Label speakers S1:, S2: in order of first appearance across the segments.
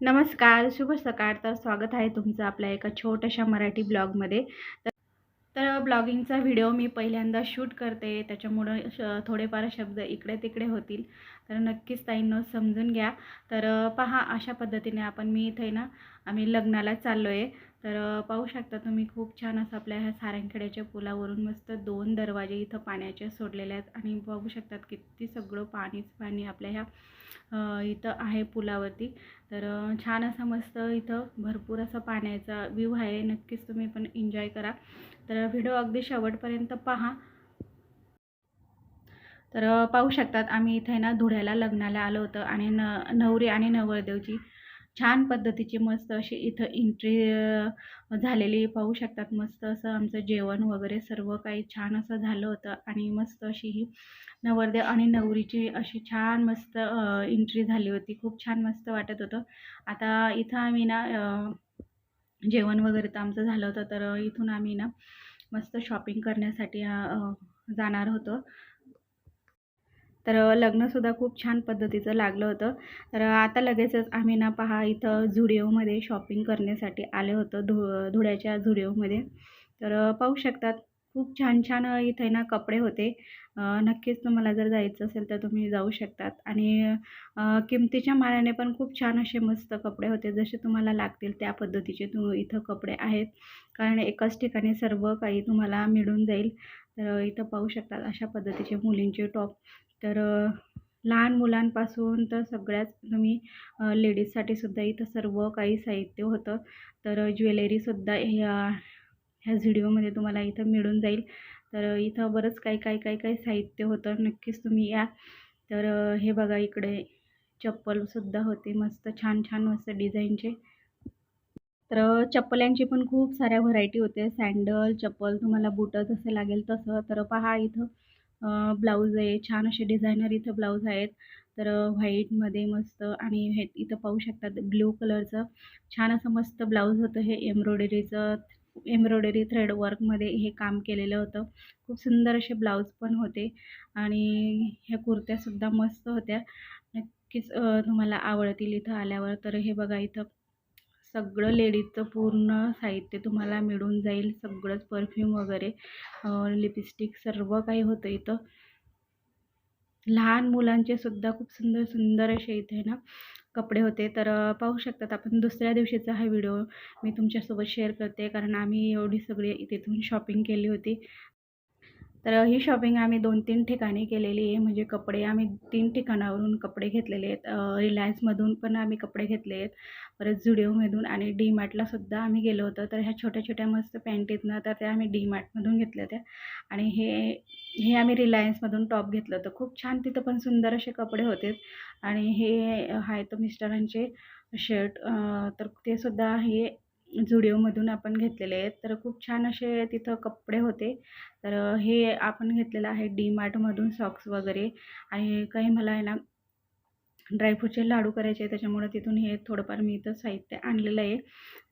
S1: नमस्कार शुभ सकाळ. तर स्वागत आहे तुमचं आपल्या एका छोट्याशा मराठी ब्लॉगमध्ये. तर तर ब्लॉगिंगचा व्हिडिओ मी पहिल्यांदा शूट करते. त्याच्यामुळं श थोडेफार शब्द इकडे तिकडे होतील. तर नक्कीच ताईंनो समजून घ्या. तर पहा अशा पद्धतीने आपण मी इथे ना आम्ही लग्नाला चाललो आहे तर पाहू शकता तुम्ही खूप छान असं आपल्या ह्या सारंगखेड्याच्या पुलावरून मस्त दोन दरवाजे इथं पाण्याचे सोडलेले आहेत. आणि बघू शकतात किती सगळं पाणीच पाणी आपल्या ह्या इथं आहे पुलावरती. तर छान असं मस्त इथं भरपूर असं पाण्याचा व्ह्यू आहे. नक्कीच तुम्ही पण एन्जॉय करा. तर व्हिडिओ अगदी शेवटपर्यंत पहा. तर पाहू शकतात आम्ही इथे ना धुळ्याला लग्नाला आलो होतो आणि न नवरी आणि नवरदेवची छान पद्धतीची मस्त अशी इथं एंट्री झालेली पाहू शकतात मस्त असं आमचं जेवण वगैरे सर्व काही छान असं झालं होतं. आणि मस्त अशी ही नवरदेव आणि नवरीची अशी छान मस्त एंट्री झाली होती. खूप छान मस्त वाटत होतं. आता इथं आम्ही ना जेवण वगैरे तर आमचं झालं होतं. तर इथून आम्ही ना मस्त शॉपिंग करण्यासाठी जाणार होतो. तर लग्नसुद्धा खूप छान पद्धतीचं लागलं होतं. तर आता लगेचच आम्ही ना पहा इथं झुडिओमध्ये शॉपिंग करण्यासाठी आले होतं धु धुळ्याच्या झुडिओमध्ये. तर पाहू शकतात खूप छान छान इथे ना कपडे होते. नक्कीच तुम्हाला जर जायचं असेल तर तुम्ही जाऊ शकतात. आणि किमतीच्या मानाने पण खूप छान असे मस्त कपडे होते. जसे तुम्हाला लागतील त्या पद्धतीचे तू इथं कपडे आहेत. कारण एकाच ठिकाणी सर्व काही तुम्हाला मिळून जाईल. तर इथं पाहू शकतात अशा पद्धतीचे मुलींचे टॉप. तर लहान मुलांपासून तर सगळ्याच तुम्ही लेडीजसाठी सुद्धा इथं सर्व काही साहित्य होतं. तर ज्वेलरीसुद्धा ह्या ह्या व्हिडिओमध्ये तुम्हाला इथं मिळून जाईल. तर इथं बरंच काही काही काही काही साहित्य होतं. नक्कीच तुम्ही या. तर हे बघा इकडे चप्पलसुद्धा होते. मस्त छान छान मस्त डिझाईनचे. तर चप्पल्यांची पण खूप साऱ्या व्हरायटी होते सँडल चप्पल तुम्हाला बुटं जसं लागेल तसं. तर पहा इथं ब्लाऊज आहे छान असे डिझायनर इथं ब्लाऊज आहेत. तर व्हाईटमध्ये मस्त आणि हे इथं पाहू शकतात ब्ल्यू कलरचं. छान असं मस्त ब्लाऊज होतं हे एम्ब्रॉयडरीचं. एम्ब्रॉयडरी थ्रेड वर्कमध्ये हे काम केलेलं होतं. खूप सुंदर असे ब्लाऊज पण होते. आणि ह्या कुर्त्यासुद्धा मस्त होत्या. नक्कीच तुम्हाला आवडतील इथं आल्यावर. तर हे बघा इथं सगळं लेडीजचं पूर्ण साहित्य तुम्हाला मिळून जाईल सगळंच परफ्यूम वगैरे लिपस्टिक सर्व काही होतं इथं. लहान मुलांचे सुद्धा खूप सुंदर सुंदर असे इथे ना कपडे होते. तर पाहू शकतात आपण दुसऱ्या दिवशीचा हा व्हिडिओ मी तुमच्यासोबत शेअर करते. कारण आम्ही एवढी सगळी तिथून शॉपिंग केली होती. तर ही शॉपिंग आम्ही दोन तीन ठिकाणी केलेली आहे. म्हणजे कपडे आम्ही तीन ठिकाणावरून कपडे घेतलेले आहेत. रिलायन्समधून पण आम्ही कपडे घेतले आहेत. परत झुडिओमधून आणि डी मार्टलासुद्धा आम्ही गेलो होतो. तर ह्या छोट्या छोट्या मस्त पॅन्ट आहेत ना तर त्या आम्ही डी मार्टमधून घेतल्या होत्या. आणि हे हे आम्ही रिलायन्समधून टॉप घेतलं होतं. खूप छान तिथं पण सुंदर असे कपडे होते. आणि हे आहे तर मिस्टरांचे शर्ट तर ते सुद्धा हे झुडिओमधून आपण घेतलेले आहेत. तर खूप छान असे तिथं कपडे होते. तर हे आपण घेतलेलं आहे डी मार्टमधून सॉक्स वगैरे. आणि काही मला आहे ना ड्रायफ्रूटचे लाडू करायचे आहे त्याच्यामुळे तिथून हे थोडंफार मी इथं साहित्य आणलेलं आहे.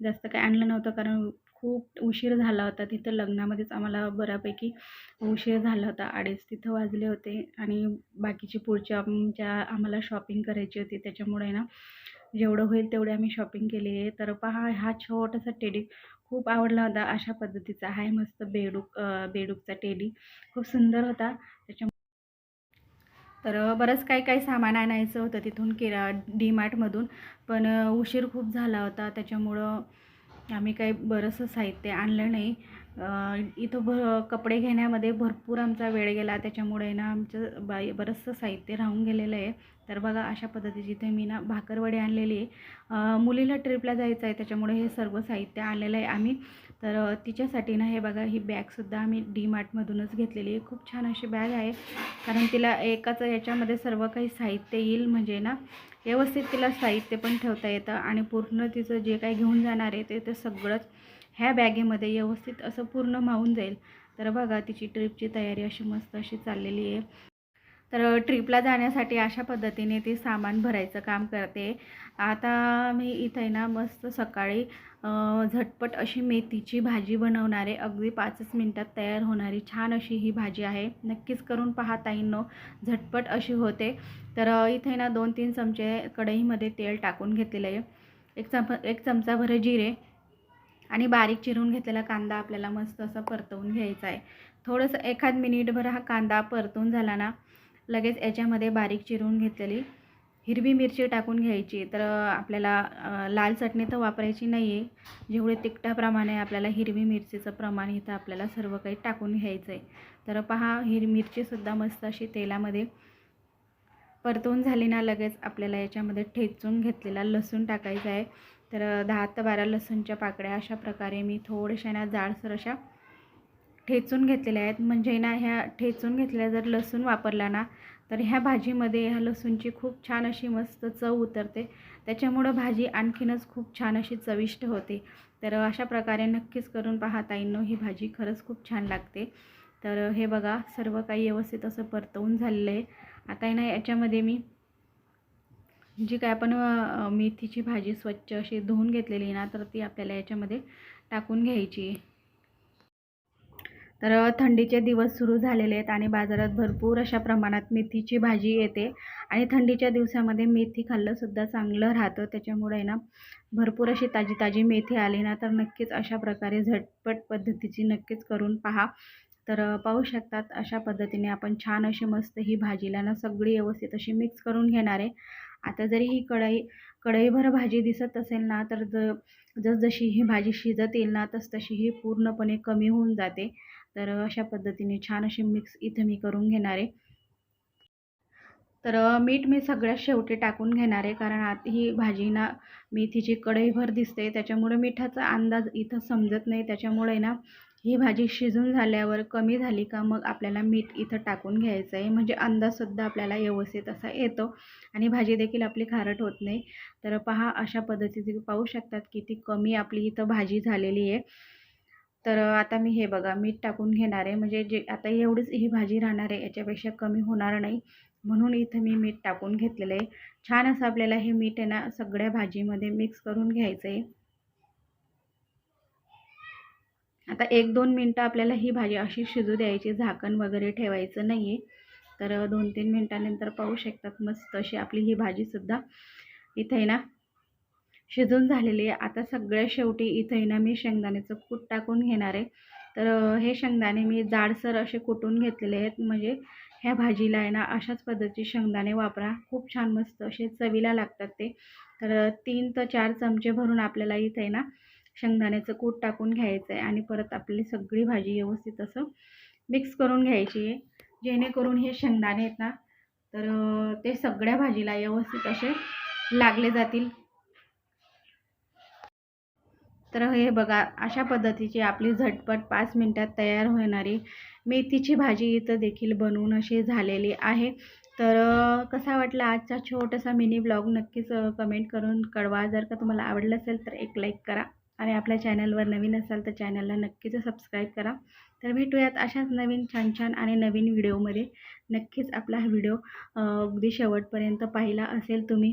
S1: जास्त काही आणलं नव्हतं कारण खूप उशीर झाला होता. तिथं लग्नामध्येच आम्हाला बऱ्यापैकी उशीर झाला होता. अडीच तिथं वाजले होते. आणि बाकीची पुढच्या आमच्या आम्हाला शॉपिंग करायची होती त्याच्यामुळे ना जेवढं होईल तेवढे आम्ही शॉपिंग केली आहे. तर पहा हा छोटासा टेडी खूप आवडला होता अशा पद्धतीचा. आहे मस्त बेडूक बेडूकचा टेडी खूप सुंदर होता. त्याच्या तर बरंच काही काही सामान आणायचं होतं तिथून किरा डी मार्टमधून पण उशीर खूप झाला होता. त्याच्यामुळं आम्ही काही बरंचसं साहित्य आणलं नाही. इथं भ कपडे घेण्यामध्ये भरपूर आमचा वेळ गेला. त्याच्यामुळे ना आमचं बाई बरंचसं साहित्य राहून गेलेलं आहे. तर बघा अशा पद्धतीची इथे मी ना भाकरवडी आणलेली आहे. मुलीला ट्रिपला जायचं आहे. त्याच्यामुळे हे सर्व साहित्य आणलेलं आहे. आम्ही तर तिच्यासाठी ना हे बघा ही बॅगसुद्धा आम्ही डी मार्टमधूनच घेतलेली आहे. खूप छान अशी बॅग आहे. कारण तिला एकाच याच्यामध्ये सर्व काही साहित्य येईल. म्हणजे ना व्यवस्थित तिला साहित्य पण ठेवता येतं आणि पूर्ण तिचं जे काही घेऊन जाणार आहे ते ते सगळंच ह्या बॅगेमध्ये व्यवस्थित असं पूर्ण मावून जाईल. तर बघा तिची ट्रिपची तयारी अशी मस्त अशी चाललेली आहे. तर ट्रिपला जाण्यासाठी अशा पद्धतीने ती सामान भरायचं काम करते. आता मी इथे ना मस्त सकाळी झटपट अशी मेथीची भाजी बनवणारे अगदी पाचच मिनटात तयार होणारी छान अशी ही भाजी आहे. नक्कीच करून पहा ताईंनो झटपट अशी होते. तर इथे ना दोन तीन चमचे कढईमध्ये तेल टाकून घेतलेलं आहे. एक चम एक चमचाभर जिरे आणि बारीक चिरून घेतलेला कांदा आपल्याला मस्त असा परतवून घ्यायचा आहे. थोडंसं एखाद मिनिटभर हा कांदा परतून झाला ना लगेच याच्यामध्ये बारीक चिरून घेतलेली. हिरवी मिरची टाकून घ्यायची. तर आपल्याला लाल चटणी तर वापरायची नाही आहे जेवढे तिखटाप्रमाणे आपल्याला हिरवी मिरचीचं प्रमाण इथं आपल्याला सर्व काही टाकून घ्यायचं आहे तर पहा हिर मिरचीसुद्धा मस्त अशी तेलामध्ये परतवून झाली ना लगेच आपल्याला याच्यामध्ये ठेचून घेतलेला लसूण टाकायचा आहे. तर दहा ते बारा लसूणच्या पाकळ्या अशा प्रकारे मी थोड्याशा ना जाडसर अशा ठेचून घेतलेल्या आहेत. म्हणजे ना ह्या ठेचून घेतलेल्या जर लसूण वापरला ना तर ह्या भाजीमध्ये ह्या लसूणची खूप छान अशी मस्त चव उतरते. त्याच्यामुळं भाजी आणखीनच खूप छान अशी चविष्ट होते. तर अशा प्रकारे नक्कीच करून पहा ताईंनो ही भाजी खरंच खूप छान लागते. तर हे बघा सर्व काही व्यवस्थित असं परतवून झालेलं आहे. आता ना याच्यामध्ये मी जी काय आपण मेथीची भाजी स्वच्छ अशी धुवून घेतलेली आहे ना तर ती आपल्याला याच्यामध्ये टाकून घ्यायची आहे. तर थंडीचे दिवस सुरू झालेले आहेत आणि बाजारात भरपूर अशा प्रमाणात मेथीची भाजी येते. आणि थंडीच्या दिवसामध्ये मेथी खाल्लंसुद्धा चांगलं राहतं. त्याच्यामुळे ना भरपूर अशी ताजी ताजी मेथी आली ना तर नक्कीच अशा प्रकारे झटपट पद्धतीची नक्कीच करून पहा. तर पाहू शकतात अशा पद्धतीने आपण छान अशी मस्त ही भाजीला ना सगळी व्यवस्थित अशी मिक्स करून घेणार आहे. आता जरी ही कढई कढईभर भाजी दिसत असेल ना तर ज जसजशी ही भाजी शिजत येईल ना तसतशी ही पूर्णपणे कमी होऊन जाते. तर अशा पद्धतीने छान अशी मिक्स इथं मी करून घेणार आहे. तर मीठ मी सगळ्यात शेवटी टाकून घेणार आहे कारण आता ही भाजी ना मेथीची कढईभर दिसते. त्याच्यामुळे मिठाचा अंदाज इथं समजत नाही. त्याच्यामुळे ना ही भाजी शिजून झाल्यावर कमी झाली का मग आपल्याला मीठ इथं टाकून घ्यायचं आहे. म्हणजे अंदाजसुद्धा आपल्याला व्यवस्थित असा येतो आणि भाजी देखील आपली खारट होत नाही. तर पहा अशा पद्धतीचे पाहू शकतात की ती कमी आपली इथं भाजी झालेली आहे. तर आता मी हे बघा मीठ टाकून घेणार आहे. म्हणजे जे आता एवढीच ही भाजी राहणार आहे याच्यापेक्षा कमी होणार नाही. म्हणून इथं मी मीठ टाकून घेतलेलं आहे. छान असं आपल्याला हे मीठ आहे ना सगळ्या भाजीमध्ये मिक्स करून घ्यायचं आहे. आता एक दोन मिनटं आपल्याला ही भाजी अशी शिजू द्यायची झाकण वगैरे ठेवायचं नाही आहे तर दोन तीन मिनटानंतर पाहू शकतात मस्त अशी आपली ही भाजीसुद्धा इथे ना शिजून झालेली आहे. आता सगळ्या शेवटी इथे ना मी शेंगदाण्याचं कूट टाकून घेणार आहे. तर हे शेंगदाणे मी जाडसर असे कुटून घेतलेले आहेत. म्हणजे ह्या भाजीला आहे ना अशाच पद्धतीचे शेंगदाणे वापरा. खूप छान मस्त असे चवीला लागतात ते. तर तीन ते चार चमचे भरून आपल्याला इथे आहे ना शेंगदाण्याचं कूट टाकून घ्यायचं आहे आणि परत आपली सगळी भाजी व्यवस्थित असं मिक्स करून घ्यायची आहे. जेणेकरून हे शेंगदाणे आहेत ना तर ते सगळ्या भाजीला व्यवस्थित असे लागले जातील. तर हे बघा अशा पद्धतीची आपली झटपट पाच मिनटात तयार होणारी मेथीची भाजी इथं देखील बनवून अशी झालेली आहे. तर कसा वाटला आजचा छोटासा मिनी ब्लॉग नक्कीच कमेंट करून कळवा. जर का तुम्हाला आवडलं असेल तर एक लाईक करा. आणि आपल्या चॅनलवर नवीन असाल तर चॅनलला नक्कीच सबस्क्राईब करा. तर भेटूयात अशाच नवीन छान छान आणि नवीन व्हिडिओमध्ये. नक्कीच आपला हा व्हिडिओ अगदी शेवटपर्यंत पाहिला असेल तुम्ही.